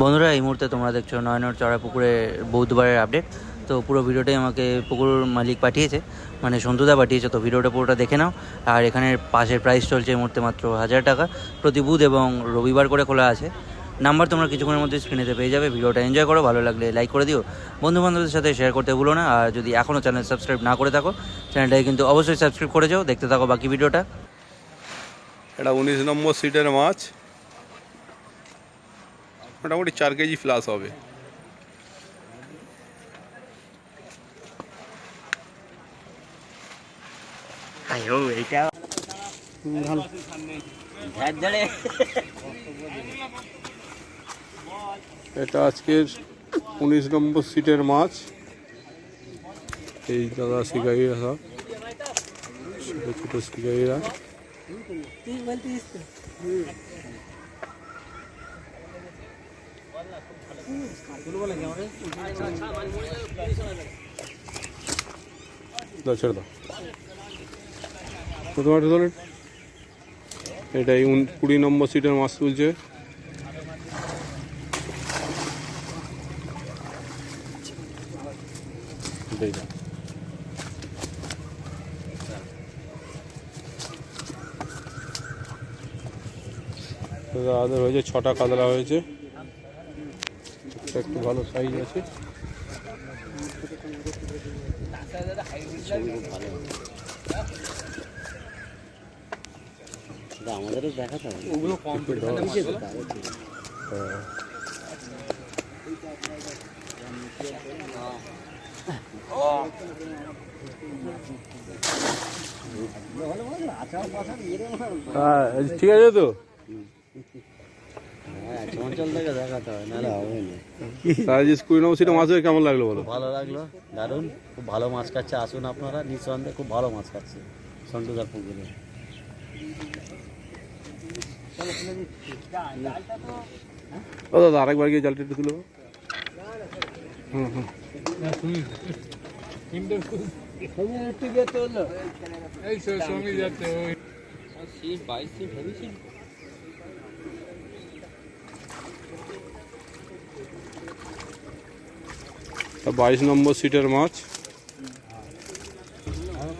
বন্ধুরা, এই মুহূর্তে তোমরা দেখছ নয়নর চড়া পুকুরে বৌদ্ধবারের আপডেট তো পুরো ভিডিওটাই আমাকে পুকুর মালিক পাঠিয়েছে মানে সন্তুদা পাঠিয়েছে। তো ভিডিওটা পুরোটা দেখে নাও। আর এখানের পাশের প্রাইস চলছে এই মুহূর্তে মাত্র হাজার টাকা। প্রতি বুধ এবং রবিবার করে খোলা আছে। নাম্বার তোমরা কিছুক্ষণের মধ্যে স্ক্রিনেতে পেয়ে যাবে। ভিডিওটা এনজয় করো, ভালো লাগলে লাইক করে দিও। বন্ধু বান্ধবদের সাথে শেয়ার করতে ভুলো না। আর যদি এখনও চ্যানেল সাবস্ক্রাইব না করে থাকো চ্যানেলটাকে কিন্তু অবশ্যই সাবস্ক্রাইব করে যাও। দেখতে থাকো বাকি ভিডিওটা। এটা উনিশ নম্বর সিটের মাছ। মোটামুটি চার কেজি প্লাস হবে এইটা এটা আজকের উনিশ নম্বর সিটের মাছ এই দাদা শিকারিরা সব। ছোটো ছোটো শিকারিরা এটাই কুড়ি নম্বর সিটের মাছ তুলছে। দাদাদের হয়েছে ছটা কাতলা হয়েছে। একটা একটু ভালো সাইজ আছে। আমাদেরও দেখাতে হবে। ওগুলো কম হ্যাঁ। ঠিক আছে তো? অঞ্চল থেকে দেখাতে হয় না। তাহলে কুড়ি নম্বর সিটে মাছ কেমন লাগল বলো? ভালো লাগল দারুণ। খুব ভালো মাছ খাচ্ছে আসুন আপনারা নিঃসন্দেহে খুব ভালো মাছ খাচ্ছে সন্টুদার পুকুরে ও দাদা আরেকবার গিয়ে জালটা একটু তুলো হুম হুম। তা বাইশ নম্বর সিটের মাছ।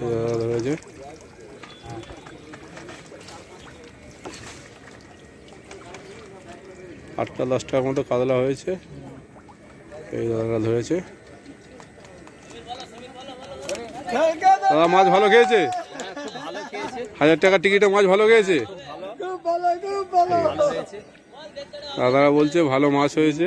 দাদা ধরেছে আটটা দশটার মতো কাতলা হয়েছে। এই দাদারা ধরেছে। দাদা, মাছ ভালো খেয়েছে? হাজার টাকার টিকিটে মাছ ভালো খেয়েছে? দাদারা বলছে, ভালো মাছ হয়েছে।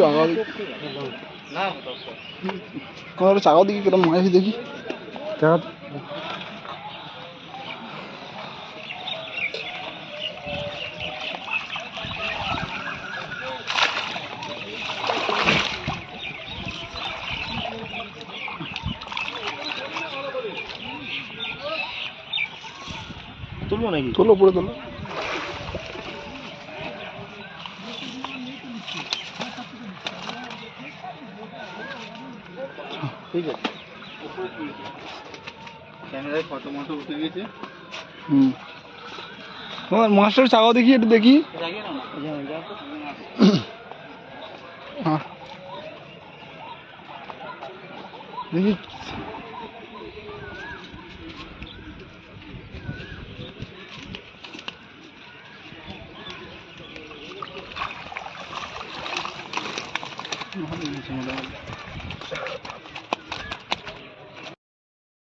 আগাও দেখি তোমার একটু চাগাও দেখি কিরম মাছ দেখি। তুলবো নাকি? তোলো পরে তোলো। ঠিক আছে। ক্যামেরায় ফটো উঠে গেছে। হুম। তোমার মাছটার চাগাও দেখি একটু দেখি। হ্যাঁ। দেখি। 我还没想到。